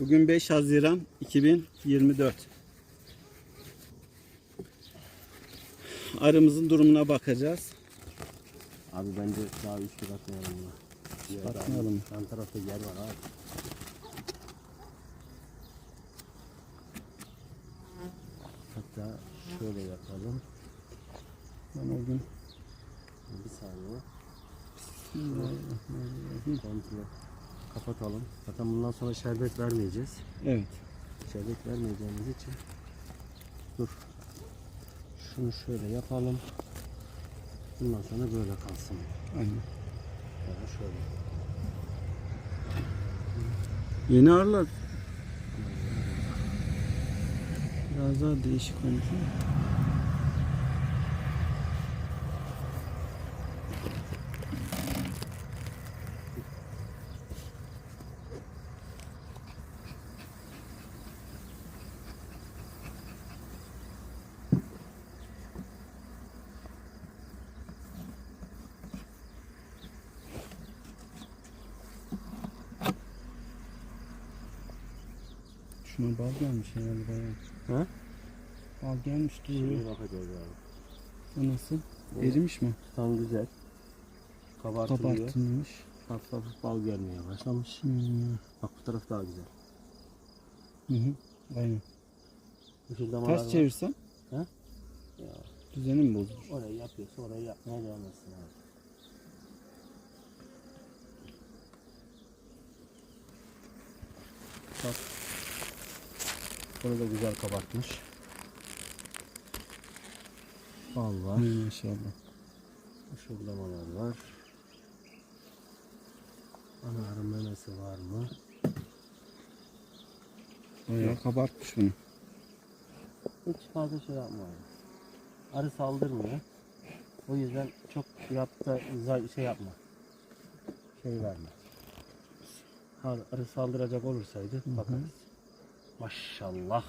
Bugün 5 Haziran 2024. Arımızın durumuna bakacağız. Abi bence daha üç tur atmayalım ya. Diğer Atmayalım. abi, Yan tarafta yer var abi. Hatta şöyle yapalım. Ben o gün Bir saniye. Komple kapatalım. Zaten bundan sonra şerbet vermeyeceğiz. evet. Şerbet vermeyeceğimiz için dur. Şunu şöyle yapalım. Bundan sonra böyle kalsın. Aynen. Ya da şöyle. Yeni arılar biraz daha değişik olmuş bal gelmiş herhalde bayağı. Ha? Bal gelmiş duruyor. Şimdi bakacağız abi. O nasıl? Bu Erimiş mi? Tam güzel. Kabartılıyor. Kabartılmış. Hafif hafif bal gelmeye başlamış. Hmm. Bak bu taraf daha güzel. Hı hı. Aynen. Ters çevirsen Ya, düzeni mi bozulur? orayı yapıyorsa orayı yapmaya devam etsin abi. Bak. Bunu da güzel kabartmış. Bal var. Maşallah. Işıldamalar var. Ana arı memesi var mı? Bayağı kabartmış bunu. Hiç fazla şey yapma abi. Arı saldırmıyor. O yüzden çok yapta şey yapma. Şey verme. Arı saldıracak olursaydı bakarız. Maşallah.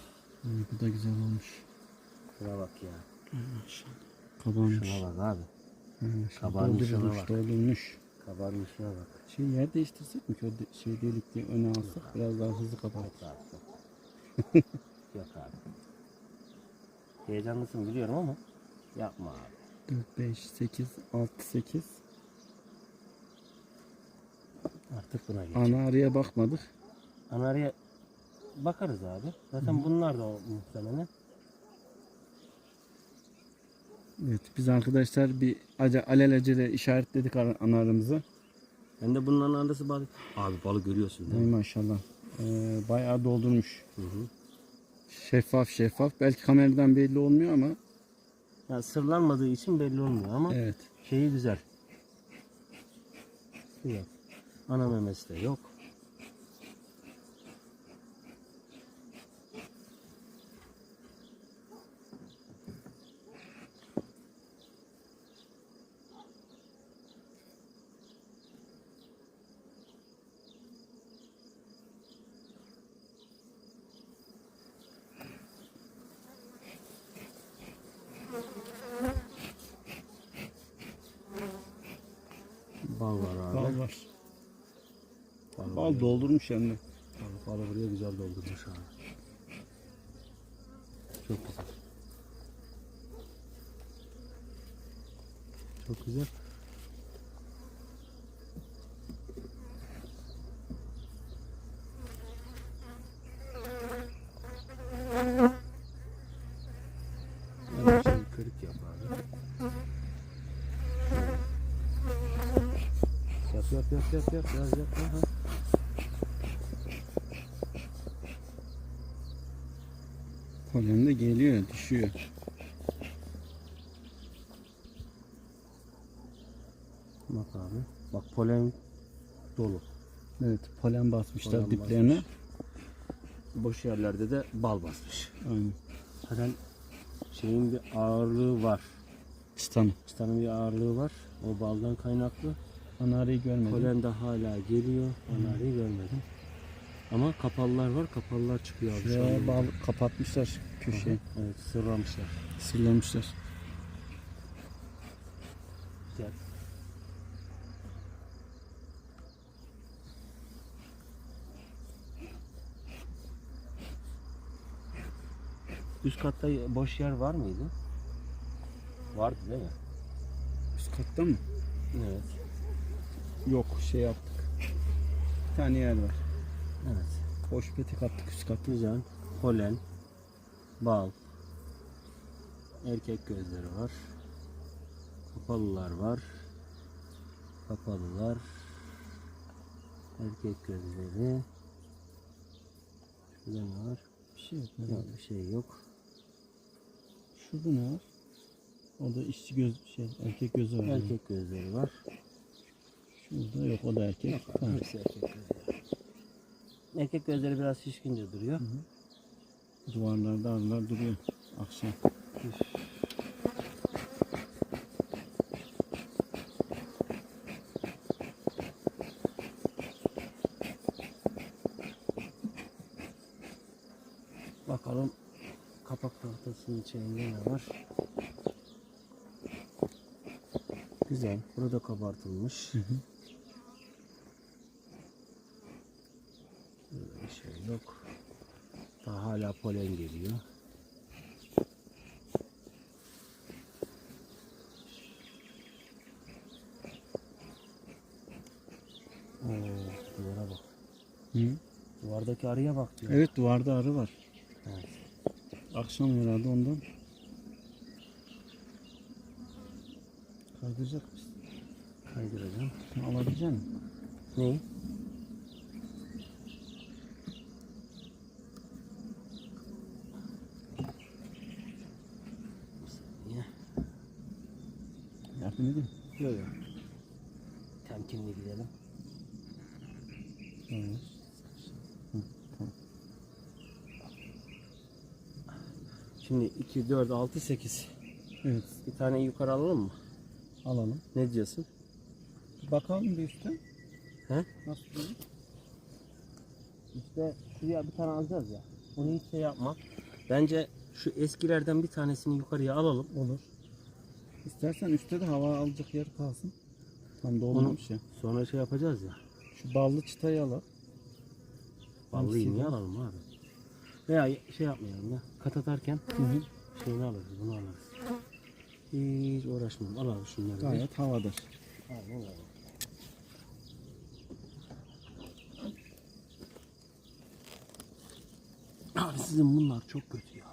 Ay, bu da güzel olmuş. Şuna bak ya. Maşallah. Kabarmış. Şuna bak abi. Maşallah. Kabarmış şuna Doldurmuş, bak. doldurmuş. Kabarmış şuna bak. Şey yer değiştirsek mi ki o de- şey delikliği öne alsak biraz daha hızlı kabarır. Yok abi. yok. Abi. Heyecanlısın biliyorum ama yapma abi. 4, 5, 8, 6, 8. Artık buna geç. Ana arıya bakmadık. Anarya bakarız abi. Zaten bunlar da muhtemelen. Evet biz arkadaşlar bir ace, alelacele işaretledik ar- ana arımızı. Ben de bunların arası balık. Abi balık görüyorsun değil mi? maşallah. Ee, bayağı doldurmuş. Hı hı. Şeffaf şeffaf. Belki kameradan belli olmuyor ama Ya sırlanmadığı için belli olmuyor ama evet. şeyi güzel. Yok. Ana memesi de yok. Bal var abi. Bal var. Bal, Bal doldurmuş hem de. Bal, balı buraya güzel doldurmuş abi. Çok güzel. Çok güzel. Kırık yap abi. Yap yap yap yap yap yap yap yap. Polen de geliyor, düşüyor. Bak abi. Bak polen dolu. Evet, polen basmışlar Polen diplerine. basmış. Boş yerlerde de bal basmış. Aynen. Zaten şeyin bir ağırlığı var. Çıtanı. Çıtanın bir ağırlığı var. O baldan kaynaklı. Ana arıyı görmedim. Polen de hala geliyor. Onları görmedim. Ama kapalılar var. Kapalılar çıkıyor abi. Şuraya bağlı, kapatmışlar köşeyi. Evet sırlamışlar. Sırlamışlar. Gel. Üst katta boş yer var mıydı? Vardı değil mi? Üst katta mı? Evet. Yok şey yaptık. Bir tane yer var. Evet. Boş petek attık üst. Güzel. Polen, bal, erkek gözleri var. Kapalılar var. Kapalılar. Erkek gözleri. Şurada ne var? Bir şey yok. Yok, bir şey yok. Şurada ne var? O da işçi göz şey erkek gözü var. Erkek gözleri var. Şurada yok o da erkek. Tamam. Hepsi erkek gözleri. Erkek gözleri biraz şişkince duruyor. Duvarlarda arılar duruyor akşam. Bakalım kapak tahtasının içinde ne var? Güzel. Burada kabartılmış. Burada bir şey yok. Daha hala polen geliyor. Oo, duvara bak. Hı? Duvardaki arıya bak diyor. Evet duvarda arı var. Evet. Akşam herhalde ondan. Kaydıracak mısın? Kaydıracağım. Alabilecek misin? Neyi? Edeyim. Yok yok. Temkinli gidelim. Evet. Şimdi 2, 4, 6, 8. Evet Bir tane yukarı alalım mı? alalım. Ne diyorsun? Bakalım bir üstte. He? Nasıl duruyor? İşte şuraya bir tane alacağız ya. Onu hiç şey yapma. Bence şu eskilerden bir tanesini yukarıya alalım. Olur. İstersen üstte de hava alacak yer kalsın. Tam dolmamış ya. Sonra şey yapacağız ya. Şu ballı çıtayı al. Vallahi Hangisi niye bu? alalım abi? Veya şey yapmayalım ya. Kat atarken Hı hı. şeyini alırız, bunu alırız. Hiç uğraşmayalım. Al abi şunları. bir. Gayet havadar. Aynen öyle. Abi sizin bunlar çok kötü ya.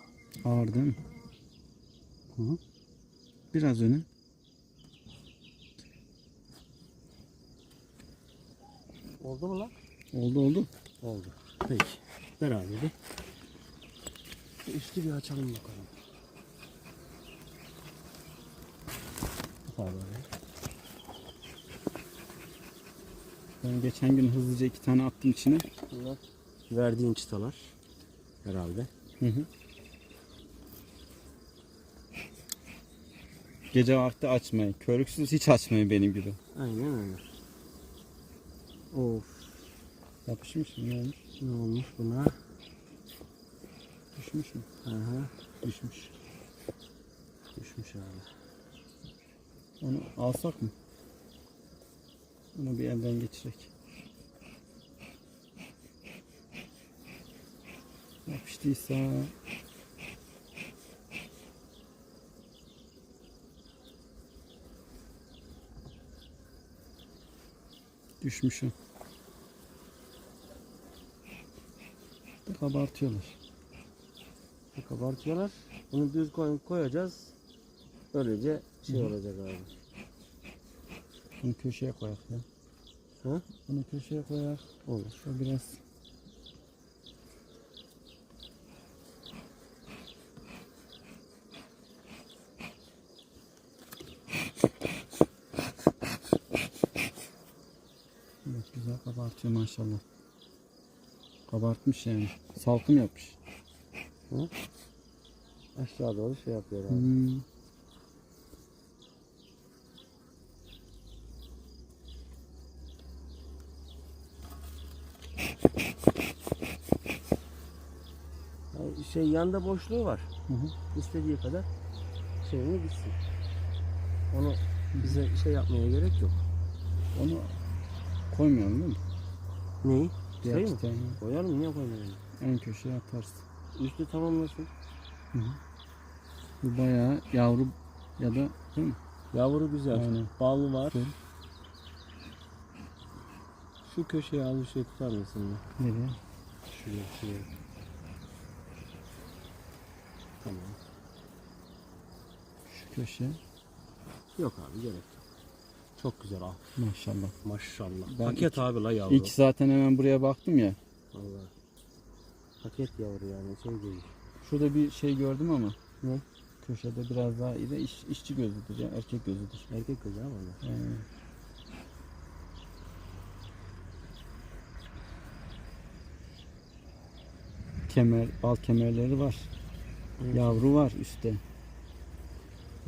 Ağır değil mi? Hı -hı. Biraz öne. Oldu mu lan? Oldu oldu. Oldu. Peki. Beraber de. Üstü bir açalım bakalım. Pardon. Ben geçen gün hızlıca iki tane attım içine. Bunlar verdiğin çıtalar. Herhalde. Hı hı. Gece vakti açmayın. Körüksüz hiç açmayın benim gibi. Aynen öyle. Of. Yapışmış mı? Ne olmuş? Ne olmuş buna? Düşmüş mü? Aha. Düşmüş. Düşmüş abi. Onu alsak mı? Onu bir elden geçirek. Yapıştıysa düşmüş o. Kabartıyorlar. Kabartıyorlar. Bunu düz koy, koyacağız. Böylece şey Hı hı. olacak abi. Bunu köşeye koyak ya. Ha? Bunu köşeye koyak. Olur. Şu biraz Evet, kabartıyor maşallah. Kabartmış yani. Salkım yapmış. Aşağı doğru şey yapıyor abi. Hmm. Yani şey yanda boşluğu var. Hı hı. İstediği kadar şeyini gitsin. Onu bize şey yapmaya gerek yok. Onu koymayalım değil mi? Neyi? Diğer Şey mi? çıtayı Koyalım niye koymayalım? en köşeye atarsın. Üstü tamamlasın. Bu bayağı yavru ya da değil mi? Yavru güzel. Aynen. Bal var. Güzel. Şu köşeye al bir şey tutar mısın? ya? Nereye? Şuraya şuraya. Tamam. Şu köşe. Yok abi gerek yok. Çok güzel al. Maşallah. Maşallah. Ben Paket ilk- abi la yavru. İlk zaten hemen buraya baktım ya. Vallahi. Paket yavru yani şey değil. Şurada bir şey gördüm ama. Ne? Köşede biraz daha iyi de iş, işçi gözüdür ya erkek gözüdür. Erkek güzel ama. onlar. Ee, kemer, bal kemerleri var. Evet. Yavru var üstte.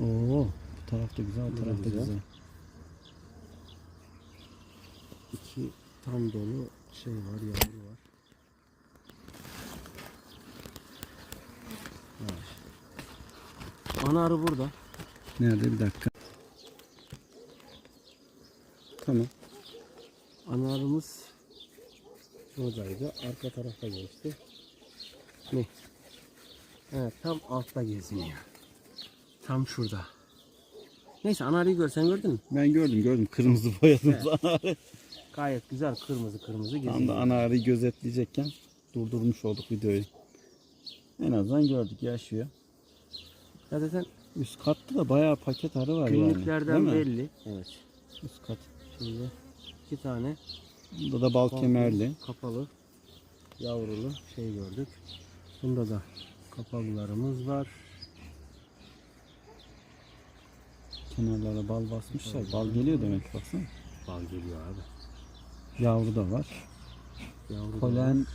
Oo, bu tarafta güzel, bu da tarafta güzel. güzel. İki tam dolu şey var yavru var. Evet. Ana arı burada. Nerede bir dakika. Tamam. Ana arımız buradaydı. Arka tarafa geçti. Ne? Evet tam altta geziniyor. Tam şurada. Neyse ana arıyı görsen gördün mü? Ben gördüm gördüm kırmızı boyadım ana arı. Gayet güzel kırmızı kırmızı geziyor. Tam da ana arıyı gözetleyecekken durdurmuş olduk videoyu. En azından gördük yaşıyor. Ya zaten Üst katta da bayağı paket arı var yani. günlüklerden değil mi? belli. Evet. Üst kat. Şimdi iki tane Bunda da bal kemerli. kapalı yavrulu şey gördük. Bunda da kapalılarımız var. Kenarlara bal basmışlar. Bal geliyor demek baksana. Bal geliyor abi. Yavru da var. Yavru da. Polen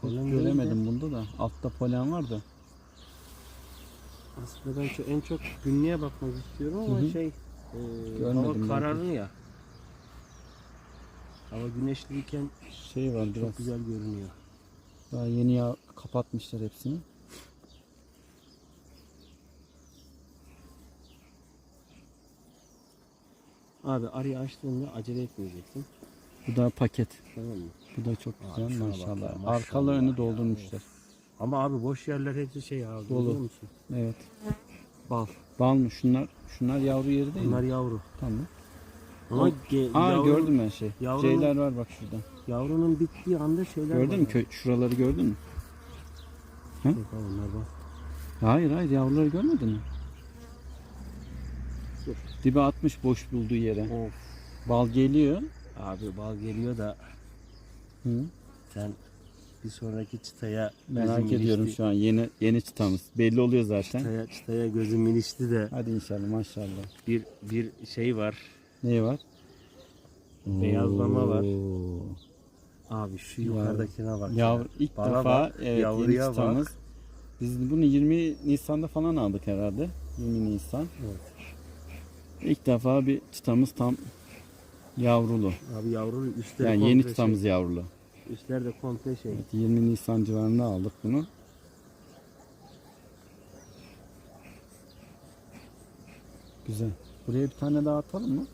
Polen değil göremedim bunda da. Altta polen var da. Aslında ben çok, en çok günlüğe bakmak istiyorum ama Hı hı. şey e, hava kararlı ya. Hava güneşliyken Şey var biraz. çok güzel görünüyor. Daha yeni ya kapatmışlar hepsini. Abi arıyı açtığında acele etmeyeceksin. Bu da paket. Tamam mı? Bu da çok güzel şuna bak maşallah. ya, maşallah Arkalarını ya. doldurmuşlar. Ama abi boş yerler hepsi şey abi. Dolu. Biliyor musun? Evet. Bal. Bal mı? Şunlar şunlar yavru yeri değil Bunlar mi? yavru. Tamam. Ama ge- Aa yavru- gördüm ben şey. yavrunun- Şeyler var bak şurada. Yavrunun bittiği anda şeyler Gördün mü var. şuraları gördün mü? Yok abi onlar bak. Hayır hayır yavruları görmedin mi? Dur. Dibe atmış boş bulduğu yere. Of. Bal geliyor. Abi bal geliyor da Hı. sen bir sonraki çıtaya Merak ediyorum ilişti. şu an yeni yeni çıtamız. Belli oluyor zaten. Çıtaya, çıtaya gözüm ilişti de Hadi inşallah maşallah. bir bir şey var. Ne var? Beyazlama var. Oo. Abi şu yukarıdakine bak. Yav ya. ilk Bana defa bak, evet yeni yavruya bak. çıtamız. Biz bunu 20 Nisan'da falan aldık herhalde. 20 Nisan. Evet. İlk defa bir çıtamız tam yavrulu. Abi yavru üstleri Yani komple yeni şey. çıtamız yavrulu. Üstler de komple şey. Evet, 20 Nisan civarında aldık bunu. Güzel. Buraya bir tane daha atalım mı?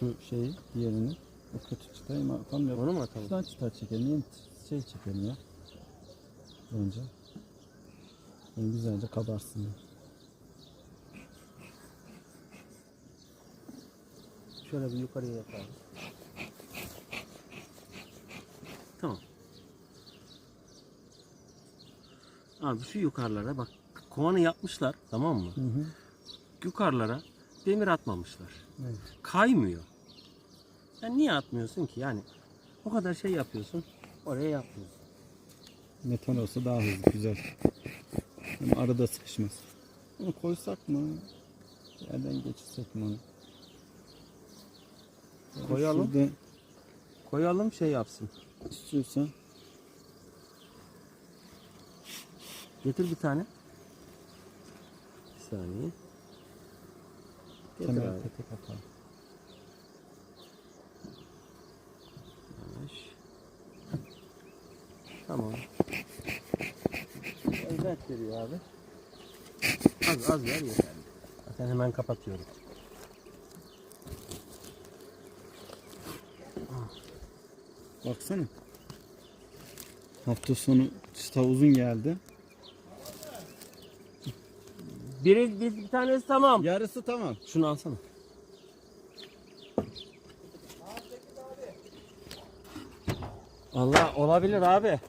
Şu şeyi, diğerini. O kötü çıtayı mı atalım? Yok. Onu mu atalım? Şuradan çıta çekelim. Yeni şey çekelim ya. Önce. Yani güzelce kabarsın. Şöyle bir yukarıya yapalım. Tamam. Abi şu yukarılara bak kovanı yapmışlar tamam mı? Hı hı. Yukarılara demir atmamışlar. Evet. Kaymıyor. Sen niye atmıyorsun ki yani? O kadar şey yapıyorsun oraya yapmıyorsun. Metal olsa daha hızlı, güzel. Hem arada sıkışmaz. Bunu koysak mı? Yerden geçirsek mi onu? Koyalım. Şurada Koyalım şey yapsın. istiyorsan Getir bir tane. Bir saniye. Getir kemer abi. atalım. Yavaş. Tamam. Özel veriyor abi. Az az ver yeter. Zaten hemen kapatıyorum. Baksana. Hafta sonu çıta uzun geldi. Biri bir, bir tanesi tamam. Yarısı tamam. Şunu alsana. Allah olabilir abi.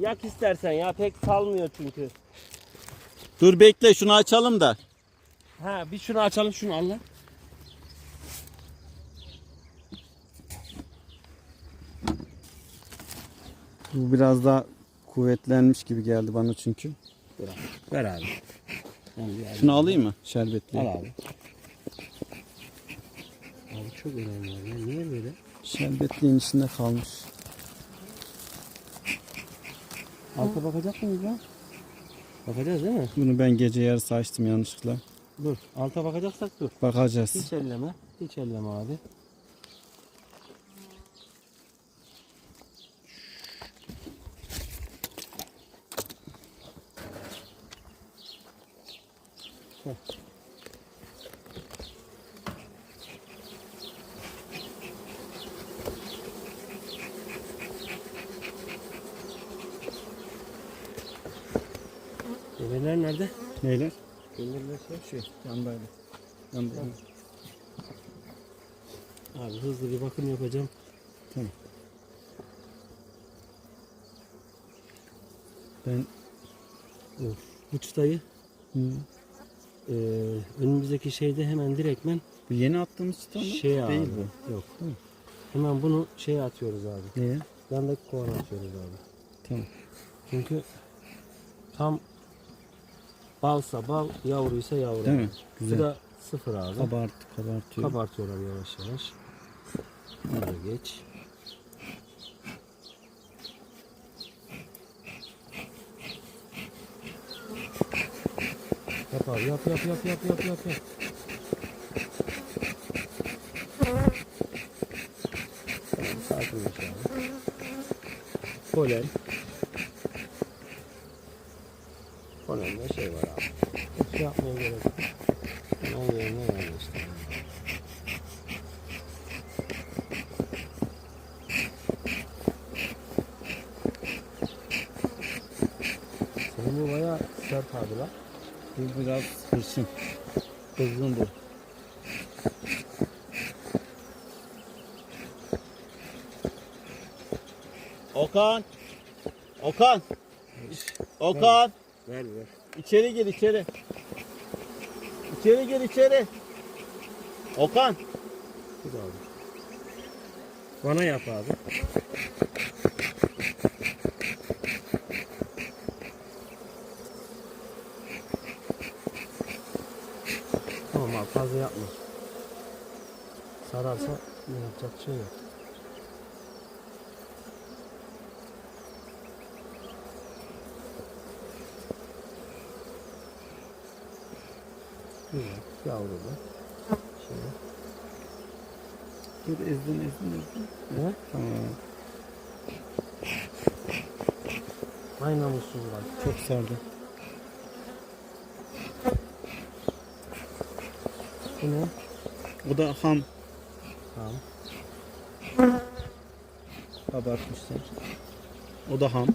Yak istersen ya pek salmıyor çünkü. Dur bekle şunu açalım da. Ha bir şunu açalım şunu al Bu biraz daha kuvvetlenmiş gibi geldi bana çünkü. Ver abi. Şunu alayım mı? Şerbetli. Al abi. Abi çok önemli ya. Niye böyle? Şerbetliğin içinde kalmış. Alta bakacak mıyız lan? Bakacağız değil mi? Bunu ben gece yarısı açtım yanlışlıkla. Dur. Alta bakacaksak dur. Bakacağız. Hiç elleme. Hiç elleme abi. Develer nerede? Neyler? Develer şey. Şey, yandaydı. Yandaydı. Abi hızlı bir bakım yapacağım. Tamam. Ben Of. Bu çıtayı Hı. E, önümüzdeki şeyde hemen direktmen bu yeni attığımız mı? şey abi. Değil bu. Yok. Hı. Hemen bunu şeye atıyoruz abi. Neye? Yandaki kovana atıyoruz abi. Tamam. Çünkü tam balsa bal, yavruysa yavru. Değil mi? Bu Güzel. da sıfır abi. Kabart, kabartıyor. Kabartıyorlar yavaş yavaş. Bunu da geç. Yap abi yap yap yap yap yap yap yap. Tamam, Sakinleş abi. Polen. Polende şey var abi. Hiç yapmaya gerek yok. Hemen yerine yerleştir. Senin bu bayağı sert abi lan. Bu biraz hırçın. Kızgın bu. Okan! Okan! Okan! Ver ver. İçeri gir içeri. İçeri gir içeri. Okan! Bu da abi. Bana yap abi. Tamam abi fazla yapma. Sararsa ne yapacak şey yok. Güzel. Yavrulu. Şimdi. Dur ezdin ezdin ezdin. Ne? Tamam. Aynı namussuz var. Çok sardı. Bu ne? O da ham Tamam. kabartmışlar. O da ham.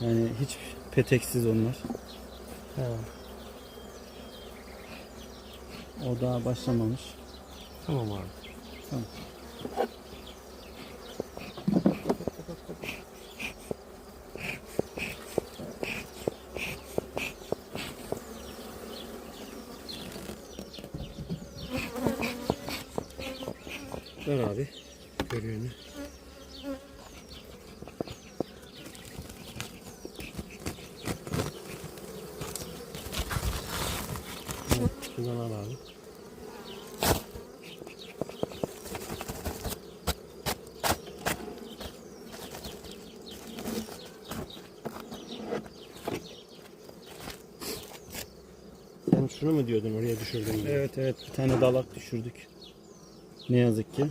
Yani hiç peteksiz onlar. He. O daha başlamamış. Tamam abi. Tamam. Ver abi. Görüyorsun. Evet, şuradan al abi. Sen şunu mu diyordun oraya düşürdün? Evet evet bir tane dalak düşürdük. Ne yazık ki.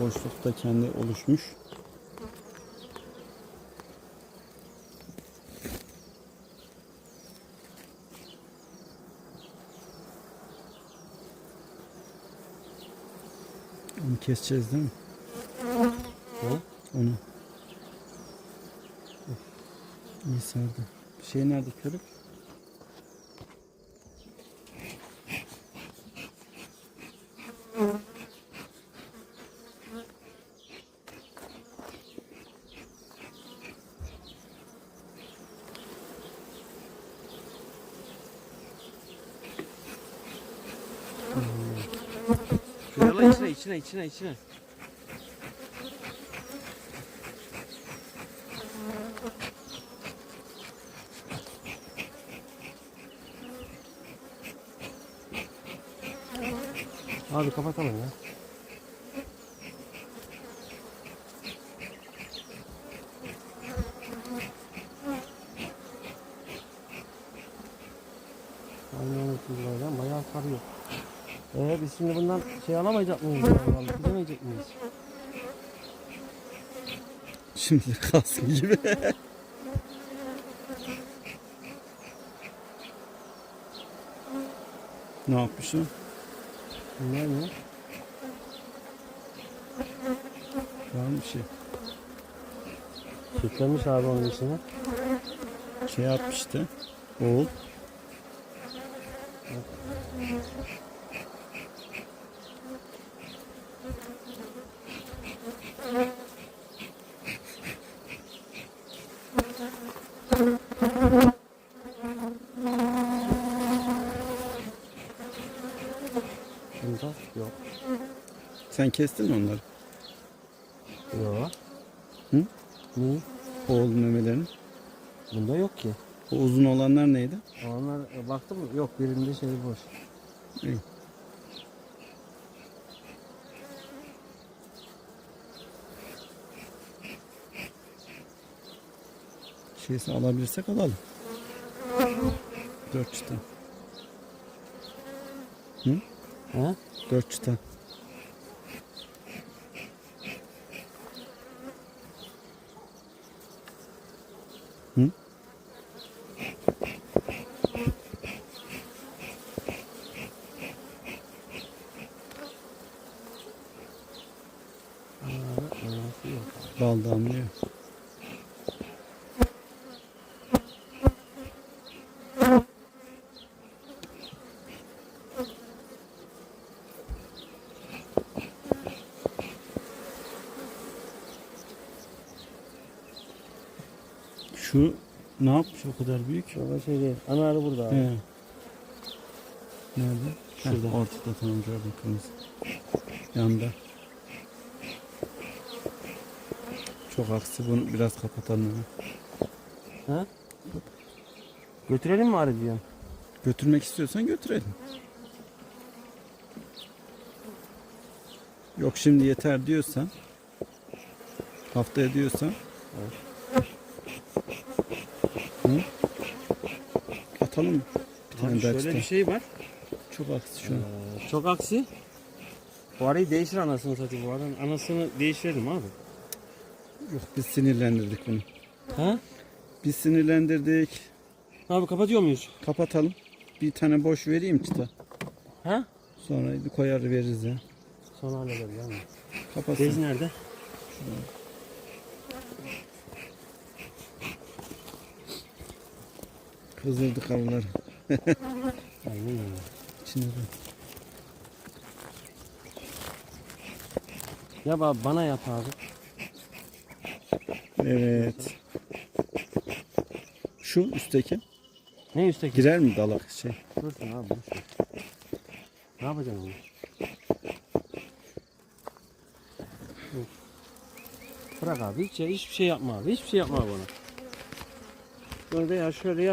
Boşluk da kendi oluşmuş. Onu keseceğiz değil mi? O? Onu. İyi sardı. Bir şey nerede körük? İçine içine içine içine. Abi kapatalım ya. Aynen öyle bayağı sarıyor. Ee, biz şimdi bundan şey alamayacak mıyız? Gidemeyecek miyiz? Şimdi kalsın gibi. ne yapmış o? Ne ne? Var mı bir şey? Sütlemiş abi onun içine. Şey yapmıştı. Oğul. Bunda yok. Sen kestin mi onları? Yok. Hı? Niye? Oğul memelerini. Bunda yok ki. O uzun olanlar neydi? Onlar e, baktım yok birinde şey boş. İyi. Şeysi alabilirsek alalım. Dört çıta. He? Dört çıta. Hı? Onlarda anası yok. Bal damlıyor. Şu ne yapmış o kadar büyük? Şurada şey değil. Ana arı burada abi. He. Nerede? Şurada. Heh, ortada tamam gördüm kırmızı. Yanda. Çok aksi bunu biraz kapatalım. hemen. He? Götürelim mi arı diyorum. Götürmek istiyorsan götürelim. Yok şimdi yeter diyorsan haftaya diyorsan Hı? Atalım mı? Bir tane Abi daha şöyle bir şey var. Çok aksi şu an. Ee, çok aksi. Bu arayı değiştir anasını satayım. Bu aranın anasını değiştirelim abi. Yok biz sinirlendirdik bunu. Ha? Biz sinirlendirdik. Abi kapatıyor muyuz? Kapatalım. Bir tane boş vereyim çıta. Ha? Sonra koyar veririz ya. Sonra hallederiz yani. Kapatsın. Bez nerede? Aynen öyle. İçine de. Yap abi bana yap abi. Evet. Şu üstteki Ne üstteki? girer mi dalak şey? Dursun abi. boş ver. Ne yapacaksın onu? Dur. Bırak abi hiç, hiçbir şey yapma abi. Hiçbir şey yapma bana. Böyle ya şöyle yap.